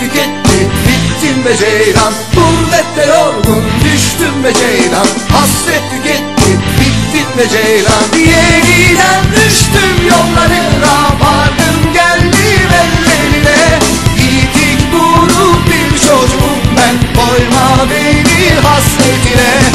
Tüketti, be ceylan. Gurbette yorgun düştüm be ceylan. Hasret tüketti bittim be ceylan. Yeniden düştüm yollarına Vardım geldim ellerine. Yitik buruk bir çocuğum ben Koyma beni hasretine.